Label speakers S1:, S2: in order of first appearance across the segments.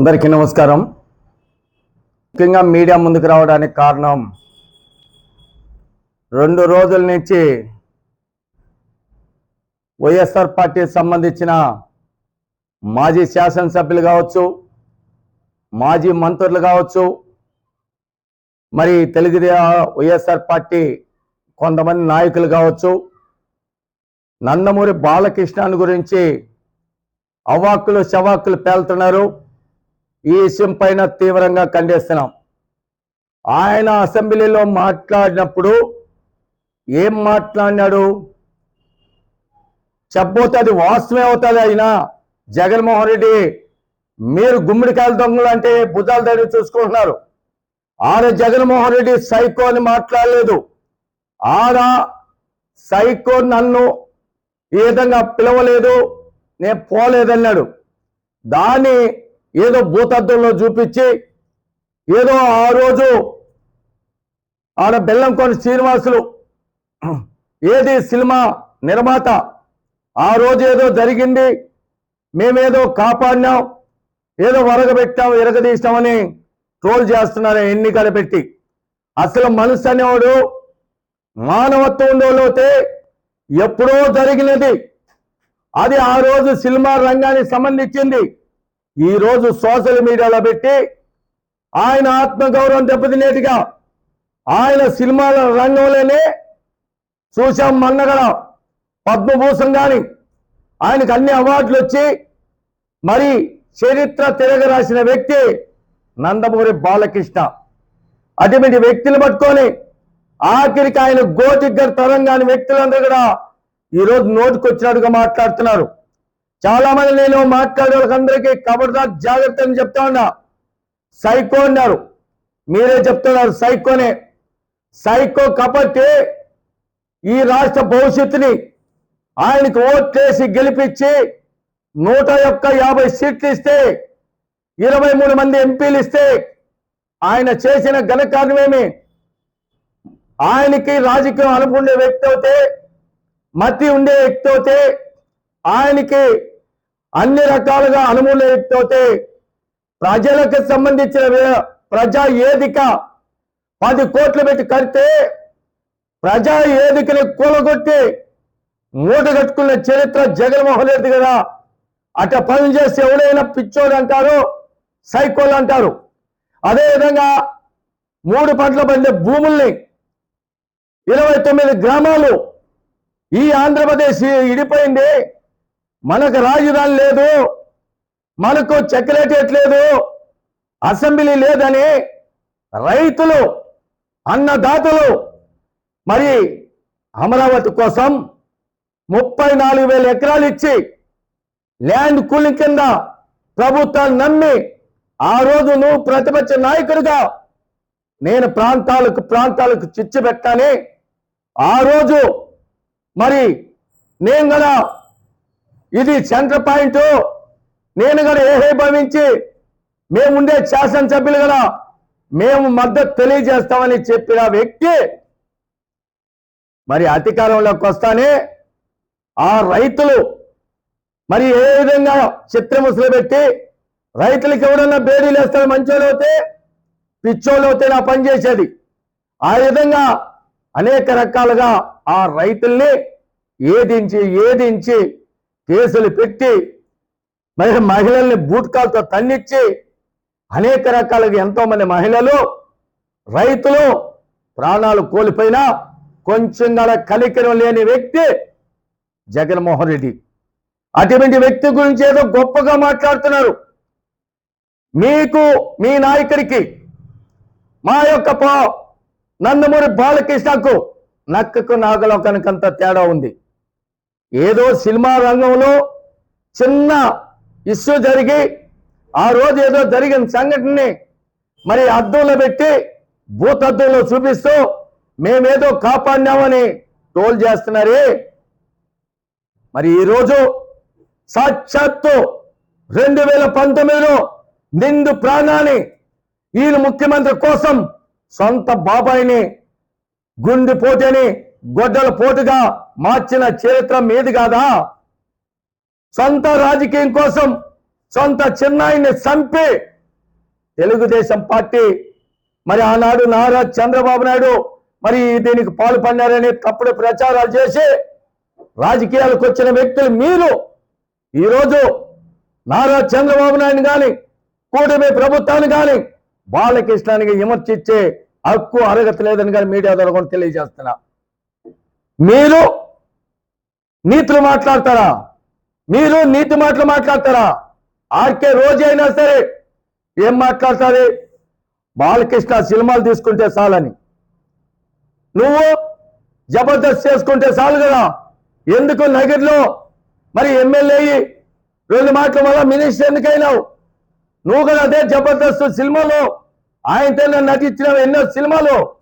S1: అందరికీ నమస్కారం. ముఖ్యంగా మీడియా ముందుకు రావడానికి కారణం రెండు రోజుల నుంచి వైఎస్ఆర్ పార్టీకి సంబంధించిన మాజీ శాసనసభ్యులు కావచ్చు మాజీ మంత్రులు కావచ్చు మరి తెలుగు వైఎస్ఆర్ పార్టీ కొంతమంది నాయకులు కావచ్చు నందమూరి బాలకృష్ణాన్ని గురించి అవాక్కులు శవాక్కులు పేలుతున్నారు. ఈ విషయం పైన తీవ్రంగా ఖండిస్తున్నాం. ఆయన అసెంబ్లీలో మాట్లాడినప్పుడు ఏం మాట్లాడినాడు? చెప్పబోతే అది వాస్తవమే అవుతుంది అయినా జగన్మోహన్ రెడ్డి మీరు గుమ్మిడికాయల దొంగలు అంటే భుజాల దగ్గర చూసుకుంటున్నారు. ఆడ జగన్మోహన్ రెడ్డి సైకో అని మాట్లాడలేదు. ఆడ సైకో నన్ను ఈ విధంగా పిలవలేదు నేను పోలేదన్నాడు. దాన్ని ఏదో భూతద్దంలో చూపించి ఏదో ఆ రోజు ఆడ బెల్లంకొండ శ్రీనివాసులు ఏది సినిమా నిర్మాత ఆ రోజు ఏదో జరిగింది మేమేదో కాపాడినాం ఏదో వరగబెట్టాం ఎరగదీసినామని ట్రోల్ చేస్తున్నారు ఎన్నికలు పెట్టి. అసలు మనసు అనేవాడు మానవత్వం ఉండేలోతే ఎప్పుడో జరిగినది. అది ఆ రోజు సినిమా రంగానికి సంబంధించింది. ఈరోజు సోషల్ మీడియాలో పెట్టి ఆయన ఆత్మగౌరవం దెబ్బతినేట్టుగా ఆయన సినిమాల రంగంలోనే చూశాం మన్నగడ పద్మభూషణ్ కానీ ఆయనకు అన్ని అవార్డులు వచ్చి మరి చరిత్ర తిరగరాసిన వ్యక్తి నందమూరి బాలకృష్ణ. అటువంటి వ్యక్తిని పట్టుకొని ఆఖరికి ఆయన గోటిగ్గర తరంగాని వ్యక్తులందరూ కూడా ఈరోజు నోటికొచ్చినట్టుగా మాట్లాడుతున్నారు. చాలా మంది నేను మాట్లాడే వాళ్ళకందరికీ కబడ్దా జాగ్రత్త అని చెప్తా ఉన్నా. సైకో అన్నారు. మీరే చెప్తున్నారు సైకోనే. సైకో కాబట్టి ఈ రాష్ట్ర భవిష్యత్తుని ఆయనకు ఓట్లేసి గెలిపించి నూట యొక్క యాభై సీట్లు ఇస్తే ఇరవై మూడు మంది ఎంపీలు ఇస్తే ఆయన చేసిన ఘనకార్యమేమి ఆయనకి రాజకీయం అనుకుండే వ్యక్తి అవుతే మతి ఉండే వ్యక్తి అవుతే ఆయనకి అన్ని రకాలుగా అనుమూలైతే ప్రజలకు సంబంధించిన ప్రజా ఏదిక పది కోట్లు పెట్టి కడితే ప్రజా ఏదికని కూలగొట్టి మూట కట్టుకున్న చరిత్ర జగన్మోహన్ రెడ్డి కదా. అట్ట పనులు చేసి ఎవడైనా పిచ్చోడు అంటారు సైకోలు అంటారు. అదేవిధంగా మూడు పంటల పండే భూముల్ని ఇరవై తొమ్మిది గ్రామాలు ఈ ఆంధ్రప్రదేశ్ ఇడిపోయింది. మనకు రాజధాని లేదు. మనకు సెక్రటరియట్ లేదు. అసెంబ్లీ లేదని రైతులు అన్నదాతలు మరి అమరావతి కోసం ముప్పై నాలుగు వేల ఎకరాలు ఇచ్చి ల్యాండ్ కూలింగ్ కింద ప్రభుత్వాన్ని నమ్మి ఆ రోజు నువ్వు ప్రతిపక్ష నాయకుడిగా నేను ప్రాంతాలకు ప్రాంతాలకు చిచ్చు పెట్టాని ఆ రోజు మరి నేను కూడా ఇది సెంటర్ పాయింట్. నేను కూడా ఏహే భావించి మేముండే శాసనసభ్యులు కూడా మేము మద్దతు తెలియజేస్తామని చెప్పిన వ్యక్తి మరి అధికారంలోకి వస్తానే ఆ రైతులు మరి ఏ విధంగా చిత్రముసలు పెట్టి రైతులకు ఎవడన్నా బేడీలు వేస్తారు మంచోళ్ళు అవుతే పిచ్చోళ్ళు అవుతే నా పని చేసేది. ఆ విధంగా అనేక రకాలుగా ఆ రైతుల్ని ఏదించి ఏదించి కేసులు పెట్టి మరి మహిళల్ని బూట్కాలతో తన్నిచ్చి అనేక రకాలుగా ఎంతో మంది మహిళలు రైతులు ప్రాణాలు కోల్పోయినా కొంచెం కూడా కలికరం లేని వ్యక్తి జగన్మోహన్ రెడ్డి. అటువంటి వ్యక్తి గురించి ఏదో గొప్పగా మాట్లాడుతున్నారు. మీకు మీ నాయకుడికి మా యొక్క పా- నందమూరి బాలకృష్ణకు నక్కకు నాగలోకానికంత తేడా ఉంది. ఏదో సినిమా రంగంలో చిన్న ఇష్యూ జరిగి ఆ రోజు ఏదో జరిగిన సంఘటనని మరి అద్దంలో పెట్టి భూతద్దంలో చూపిస్తూ మేమేదో కాపాడినామని టోల్ చేస్తున్నారే. మరి ఈరోజు సాక్షాత్తు రెండు వేల పంతొమ్మిదిలో నిండు ప్రాణాన్ని ఈయన ముఖ్యమంత్రి కోసం సొంత బాబాయిని గుండె పోటీని గొడ్డల పోటుగా మార్చిన చరిత్ర మీది కాదా? సొంత రాజకీయం కోసం సొంత చిన్నాయిని చంపి తెలుగుదేశం పార్టీ మరి ఆనాడు నారా చంద్రబాబు నాయుడు మరి దీనికి పాల్పడినారని తప్పుడు ప్రచారాలు చేసి రాజకీయాలకు వచ్చిన వ్యక్తులు మీరు ఈరోజు నారా చంద్రబాబు నాయుడు కానీ కూటమి ప్రభుత్వాన్ని కానీ బాలకృష్ణానికి విమర్శించే హక్కు అర్హత లేదని కానీ మీడియా ద్వారా కూడా తెలియజేస్తున్నా. మీరు నీతులు మాట్లాడతారా? మీరు నీతి మాటలు మాట్లాడతారా? ఆర్కే రోజు అయినా సరే ఏం మాట్లాడతారు? బాలకృష్ణ సినిమాలు తీసుకుంటే చాలని. నువ్వు జబర్దస్త్ చేసుకుంటే చాలు కదా? ఎందుకు నగర్లో? మరి ఎమ్మెల్యే రెండు మాటల వల్ల మినిస్టర్ ఎందుకైనావు? నువ్వు కూడా అదే జబర్దస్త్ సినిమాలో ఆయనతో నటించిన ఎన్నో సినిమాలు.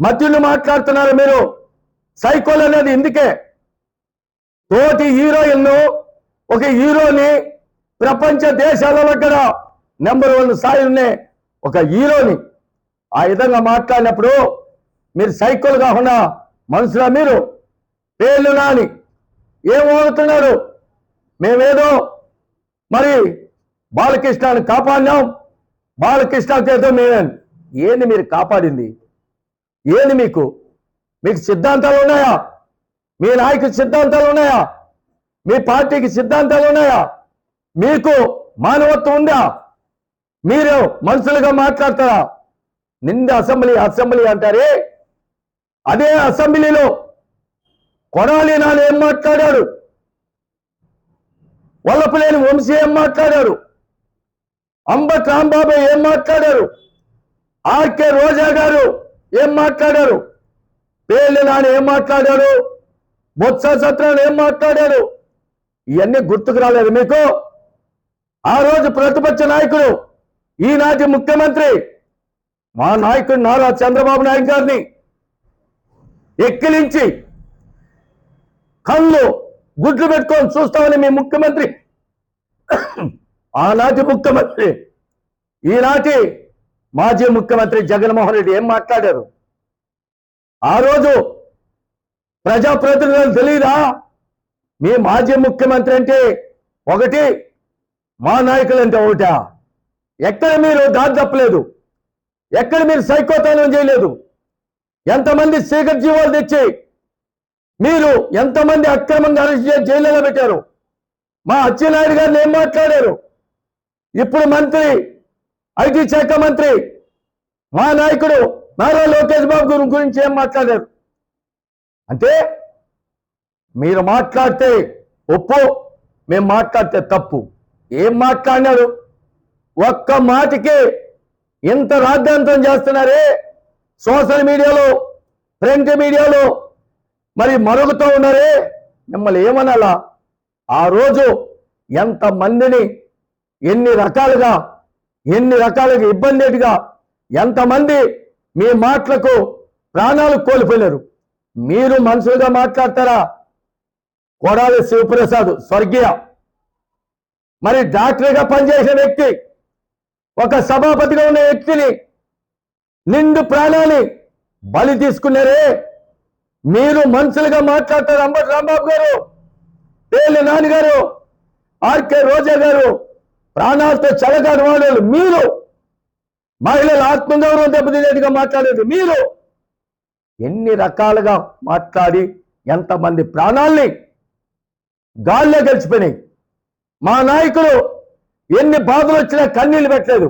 S1: మధ్యలో మాట్లాడుతున్నారు మీరు. సైకోల్ అనేది ఇందుకే. తోటి హీరోయిన్ ఒక హీరోని ప్రపంచ దేశాలలో కూడా నెంబర్ వన్ స్థాయి ఒక హీరోని. ఆ విధంగా మాట్లాడినప్పుడు మీరు సైకిల్ కాకుండా మనుషులా మీరు? పేర్లు నాని. ఏం ఓడుతున్నారు మేమేదో మరి బాలకృష్ణని కాపాడినాం. బాలకృష్ణ చేత మేమే. ఏంది మీరు కాపాడింది? ఏంది మీకు? మీకు సిద్ధాంతాలు ఉన్నాయా? మీ నాయకు సిద్ధాంతాలు ఉన్నాయా? మీ పార్టీకి సిద్ధాంతాలు ఉన్నాయా? మీకు మానవత్వం ఉందా? మీరు మనుషులుగా మాట్లాడతారా? నింద అసెంబ్లీ అసెంబ్లీ అంటారే? అదే అసెంబ్లీలో కొడాలి నాన్న ఏం మాట్లాడాడు? వల్లపులేని వంశీ ఏం మాట్లాడారు అంబట్ రాంబాబు ఏం మాట్లాడారు? ఆర్కే రోజా గారు ఏం మాట్లాడారు? పేర్లు నాన్న ఏం మాట్లాడారు? బొత్స సత్యనారాయణ ఏం మాట్లాడారు? ఇవన్నీ గుర్తుకు రాలేదు మీకు? ఆ రోజు ప్రతిపక్ష నాయకుడు ఈనాటి ముఖ్యమంత్రి మా నాయకుడు నారా చంద్రబాబు నాయుడు గారిని ఎక్కిలించి కళ్ళు గుడ్లు పెట్టుకొని చూస్తామని మీ ముఖ్యమంత్రి ఆనాటి ముఖ్యమంత్రి ఈనాటి మాజీ ముఖ్యమంత్రి జగన్మోహన్ రెడ్డి ఏం మాట్లాడారు? ఆ రోజు ప్రజాప్రతినిధులు తెలియదా మీ మాజీ ముఖ్యమంత్రి అంటే ఒకటి మా నాయకులు అంటే ఒకట? ఎక్కడ మీరు దారి తప్పలేదు? ఎక్కడ మీరు సైకోతనం చేయలేదు? ఎంతమంది సీకర్ జీవాలు తెచ్చి మీరు ఎంతమంది అక్రమంగా అరెస్ట్ చేసి జైలులో పెట్టారు? మా అచ్చెన్నాయుడు గారిని ఏం మాట్లాడారు? ఇప్పుడు మంత్రి ఐటీ శాఖ మంత్రి మా నాయకుడు నారా లోకేష్ బాబు గురించి ఏం మాట్లాడారు? అంటే మీరు మాట్లాడితే ఒప్పు మేము మాట్లాడితే తప్పు. ఏం మాట్లాడినారు? ఒక్క మాటకి ఇంత రాద్ధాంతం చేస్తున్నారే? సోషల్ మీడియాలో ప్రింట్ మీడియాలో మరి మరుగుతూ ఉన్నారే? మిమ్మల్ని ఏమనాలా? ఆ రోజు ఎంతమందిని ఎన్ని రకాలుగా ఎన్ని రకాలుగా ఇబ్బందిగా ఎంతమంది మీ మాటలకు ప్రాణాలు కోల్పోయినారు? మీరు మనుషులుగా మాట్లాడతారా? కొడాలి శివప్రసాద్ స్వర్గీయ. మరి డాక్టర్గా పనిచేసిన వ్యక్తి ఒక సభాపతిగా ఉన్న వ్యక్తిని నిండు ప్రాణాన్ని బలి తీసుకున్నారే? మీరు మనుషులుగా మాట్లాడతారు అంబటి రాంబాబు గారు? పేర్లు నాన్నగారు ఆర్కే రోజా గారు ప్రాణాలతో చలగాని వాళ్ళు మీరు. మహిళల ఆత్మగౌరవం దెబ్బతినేట్టుగా మాట్లాడేది మీరు. ఎన్ని రకాలుగా మాట్లాడి ఎంతమంది ప్రాణాల్ని గాల్లో గడిచిపోయినాయి మా నాయకులు ఎన్ని బాధలు వచ్చినా కన్నీళ్ళు పెట్టలేదు.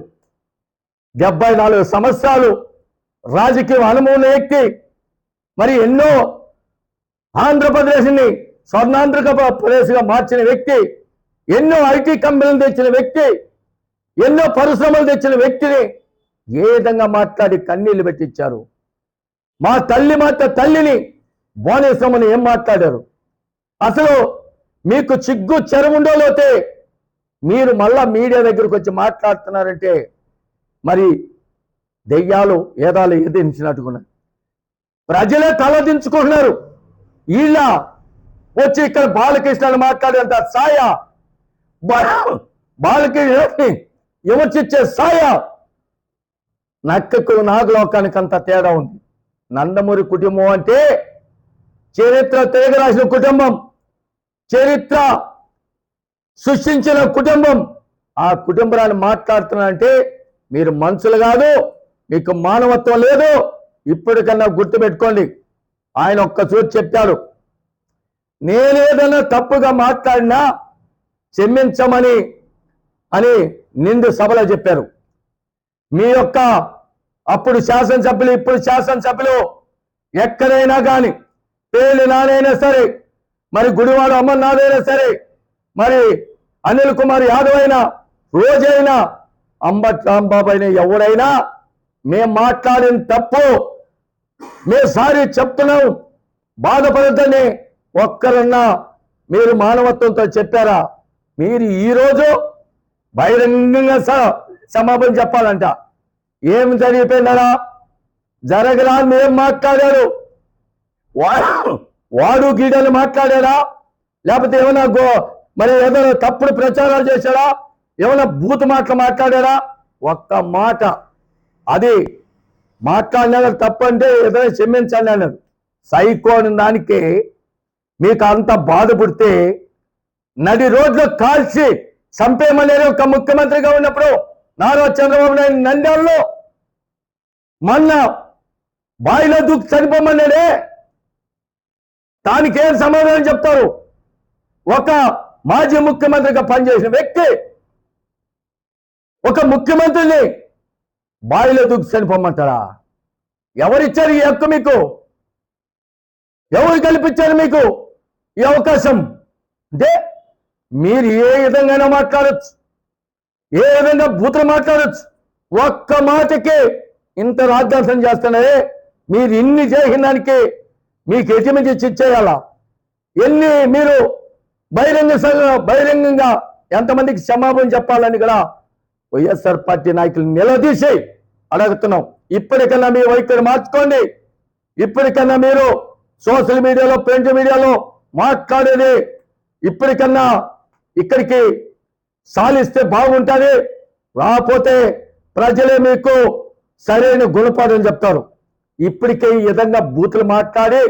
S1: డెబ్బై నాలుగు సంవత్సరాలు రాజకీయ అనుభవం వ్యక్తి మరి ఎన్నో ఆంధ్రప్రదేశ్ని స్వర్ణాంధ్రప్రదేశ్గా మార్చిన వ్యక్తి ఎన్నో ఐటీ కంపెనీలు తెచ్చిన వ్యక్తి ఎన్నో పరిశ్రమలు తెచ్చిన వ్యక్తిని ఏ విధంగా మాట్లాడి కన్నీళ్ళు పెట్టించారు? మా తల్లి మాత తల్లిని భువనేశ్వరమని ఏం మాట్లాడారు? అసలు మీకు చిగ్గు చెరువుండోలోతే మీరు మళ్ళా మీడియా దగ్గరకు వచ్చి మాట్లాడుతున్నారంటే మరి దెయ్యాలు ఏదాలు ఎదిరించినట్టుకున్నారు ప్రజలే తలదించుకుంటున్నారు వీళ్ళ వచ్చి ఇక్కడ బాలకృష్ణని మాట్లాడేంత సాయ? బా- బాలకృష్ణని విమర్శించే సాయ? నక్కకు నాగలోకానికి అంత తేడా ఉంది. నందమూరి కుటుంబం అంటే చరిత్ర తిరగరాసిన కుటుంబం. చరిత్ర సృష్టించిన కుటుంబం. ఆ కుటుంబాన్ని మాట్లాడుతున్నారంటే మీరు మనుషులు కాదు మీకు మానవత్వం లేదు. ఇప్పటికన్నా గుర్తుపెట్టుకోండి. ఆయన ఒక్క చోటు చెప్పాడు. నేనేదైనా తప్పుగా మాట్లాడినా క్షమించమని అని నిండు సభలో చెప్పారు. మీ యొక్క అప్పుడు శాసనసభ్యులు ఇప్పుడు శాసనసభ్యులు ఎక్కడైనా కానీ పేలి నానైనా సరే మరి గుడివాడ అమర్నాథ్ సరే మరి అనిల్ కుమార్ యాదవ్ అయినా రోజైనా అంబట్ రాంబాబు అయినా ఎవడైనా మేం మాట్లాడిన తప్పు మేము సారి చెప్తున్నాం. బాధపడద్దని ఒక్కరన్నా మీరు మానవత్వంతో చెప్పారా? మీరు ఈరోజు బహిరంగంగా సమాపం చెప్పాలంట. ఏం జరిగిపోయినారా జరగరా ఏం మాట్లాడారు వాడు వాడు గీడలు మాట్లాడాడా? లేకపోతే ఏమైనా గో మరి ఏదైనా తప్పుడు ప్రచారాలు చేశాడా? ఏమైనా భూత మాటలు మాట్లాడాడా? ఒక్క మాట. అది మాట్లాడిన తప్పంటే ఏదైనా క్షమించండి సైకో అని దానికి మీకు అంత బాధ పుడితే నడి రోడ్లు కాల్చి చంపేమనేది ఒక ముఖ్యమంత్రిగా ఉన్నప్పుడు నారా చంద్రబాబు నాయుడు నంద్యాలలో మొన్న బాయిలో దూకి చనిపోమన్నాడే. దానికి ఏం సమాధానం చెప్తారు? ఒక మాజీ ముఖ్యమంత్రిగా పనిచేసిన వ్యక్తి ఒక ముఖ్యమంత్రిని బావిలో దూకి చనిపోమంటారా ఎవరిచ్చారు ఈ హక్కు మీకు? ఎవరు కల్పించారు మీకు ఈ అవకాశం? అంటే మీరు ఏ విధంగా మాట్లాడచ్చు. ఏ విధంగా బూతులు మాట్లాడచ్చు? ఒక్క మాటకే ఇంత రాజ్యాసం చేస్తున్నాయే మీరు ఇన్ని చేసిన దానికి మీకు ఎటువంటి చిచ్చేయాలా ఎన్ని మీరు బహిరంగ బహిరంగంగా ఎంతమందికి క్షమాపణ చెప్పాలని కూడా వైఎస్ఆర్ పార్టీ నాయకులు నిలదీసి అడుగుతున్నాం. ఇప్పటికన్నా మీ వైఖరి మార్చుకోండి. ఇప్పటికన్నా మీరు సోషల్ మీడియాలో ప్రింట్ మీడియాలో మాట్లాడేది ఇప్పటికన్నా ఇక్కడికి సాలిస్తే బాగుంటుంది. రాకపోతే ప్రజలే మీకు సరైన గుణపాఠం చెప్తారు. ఇప్పటికే ఈ విధంగా బూతులు మాట్లాడి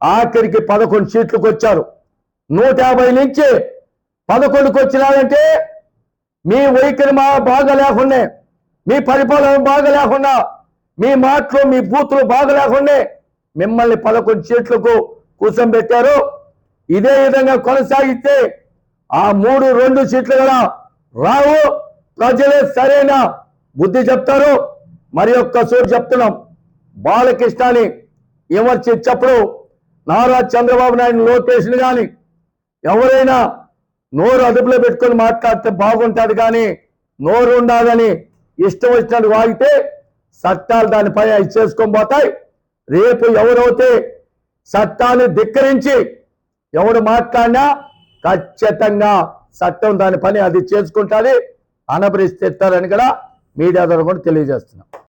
S1: ఆఖరికి పదకొండు సీట్లకు వచ్చారు. నూట యాభై నుంచి పదకొండుకు వచ్చినారంటే మీ వైఖరి మా బాగా లేకుండా మీ పరిపాలన బాగా లేకుండా మీ మాటలు మీ బూతులు బాగా లేకుండా మిమ్మల్ని పదకొండు సీట్లకు కూర్చోబెట్టారు. ఇదే విధంగా కొనసాగితే ఆ మూడు రెండు సీట్లు కూడా రావు ప్రజలే సరైన బుద్ధి చెప్తారు. మరి ఒక్కసూరు చెప్తున్నాం. బాలకృష్ణని విమర్శించప్పుడు నారా చంద్రబాబు నాయుడు లోకేష్ని కానీ ఎవరైనా నోరు అదుపులో పెట్టుకొని మాట్లాడితే బాగుంటుంది కానీ నోరు ఉండాలని ఇష్టం వచ్చినట్టు వాగితే చట్టాలు దానిపై అవి చేసుకొని పోతాయి. రేపు ఎవరైతే చట్టాన్ని ధిక్కరించి ఎవడు మాట్లాడినా ఖచ్చితంగా చట్టం దాని పని అది చేసుకుంటుంది. అనబరిస్తేస్తారని కూడా మీడియా ద్వారా కూడా తెలియజేస్తున్నాం.